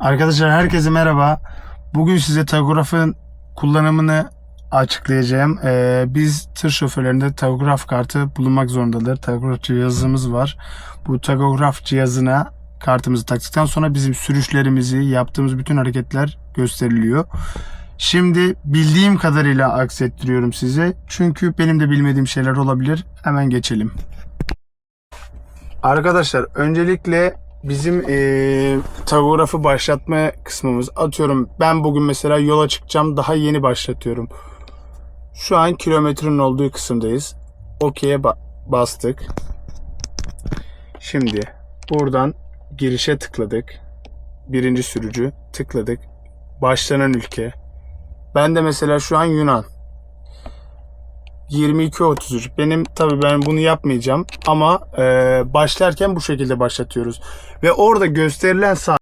Arkadaşlar herkese merhaba. Bugün size tagografın kullanımını açıklayacağım. Ee, biz tır şoförlerinde tagograf kartı bulunmak zorundadır. Tagograf cihazımız var. Bu tagograf cihazına kartımızı taktıktan sonra bizim sürüşlerimizi, yaptığımız bütün hareketler gösteriliyor. Şimdi bildiğim kadarıyla aksettiriyorum size. Çünkü benim de bilmediğim şeyler olabilir. Hemen geçelim. Arkadaşlar öncelikle bizim eee tagografı başlatma kısmımız. Atıyorum ben bugün mesela yola çıkacağım daha yeni başlatıyorum. Şu an kilometrenin olduğu kısımdayız. OK'ye ba- bastık. Şimdi buradan girişe tıkladık. Birinci sürücü tıkladık. Başlanan ülke. Ben de mesela şu an Yunan. 22.33. Benim tabii ben bunu yapmayacağım ama e, başlarken bu şekilde başlatıyoruz. Ve orada gösterilen saat